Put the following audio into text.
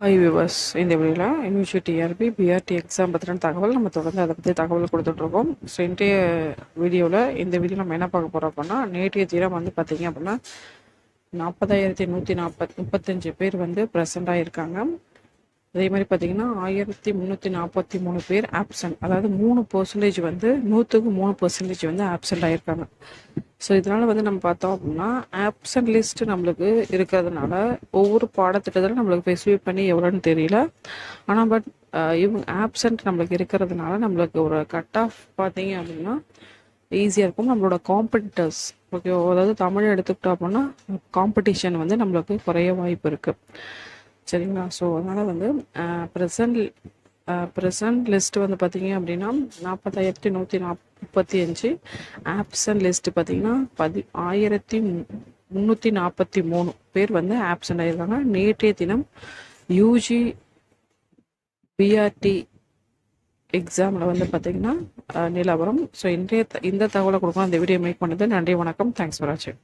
High viewers இந்த வீடியோவில் university TRP BRT exam பற்றின தகவல் நம்ம தொடர்ந்து அதை பற்றி தகவல் கொடுத்துட்ருக்கோம் ஸோ இன்றைய வீடியோவில் இந்த வீடியோ நம்ம என்ன பார்க்க போகிறோம் அப்படின்னா நேற்றைய தினம் வந்து பார்த்தீங்க அப்படின்னா நாற்பதாயிரத்தி நூற்றி நாற்பத் முப்பத்தஞ்சு பேர் வந்து ப்ரெசென்ட் இருக்காங்க அதே மாதிரி பார்த்தீங்கன்னா ஆயிரத்தி முந்நூற்றி நாற்பத்தி மூணு பேர் ஆப்சண்ட் அதாவது மூணு பர்சன்டேஜ் வந்து நூற்றுக்கு மூணு பர்சன்டேஜ் வந்து ஆப்சண்ட் ஆகியிருக்காங்க ஸோ இதனால் வந்து நம்ம பார்த்தோம் அப்படின்னா ஆப்சண்ட் லிஸ்ட் நம்மளுக்கு இருக்கிறதுனால ஒவ்வொரு பாடத்திட்டத்தில் நம்மளுக்கு ஸ்பெசிஃபை பண்ணி எவ்வளோன்னு தெரியல. ஆனால் பட் இவங்க ஆப்சண்ட் நம்மளுக்கு இருக்கிறதுனால நம்மளுக்கு ஒரு கட் ஆஃப் பார்த்தீங்க அப்படின்னா ஈஸியாக இருக்கும். நம்மளோட காம்படிட்டர்ஸ் ஓகே அதாவது தமிழ் எடுத்துக்கிட்டோம் அப்படின்னா காம்படிஷன் வந்து நம்மளுக்கு குறைய வாய்ப்பு இருக்குது சரிங்களா? ஸோ அதனால் வந்து ப்ரெசன்ட் ப்ரெசன்ட் லிஸ்ட் வந்து பார்த்தீங்க அப்படின்னா நாற்பத்தாயிரத்தி நூற்றி நாப் முப்பத்தி அஞ்சு. ஆப்சன்ட் லிஸ்ட்டு பார்த்தீங்கன்னா பதி ஆயிரத்தி முந்நூற்றி நாற்பத்தி மூணு பேர் வந்து ஆப்சண்ட் ஆகியிருக்காங்க நேற்றைய தினம் யூஜி பிஆர்டி எக்ஸாமில் வந்து பார்த்தீங்கன்னா நிலவரம். ஸோ இன்றைய த- இந்த தகவலை கொடுக்கணும் அந்த வீடியோ மேக் பண்ணது நன்றி வணக்கம். தேங்க்ஸ் ஃபார் வாட்சிங்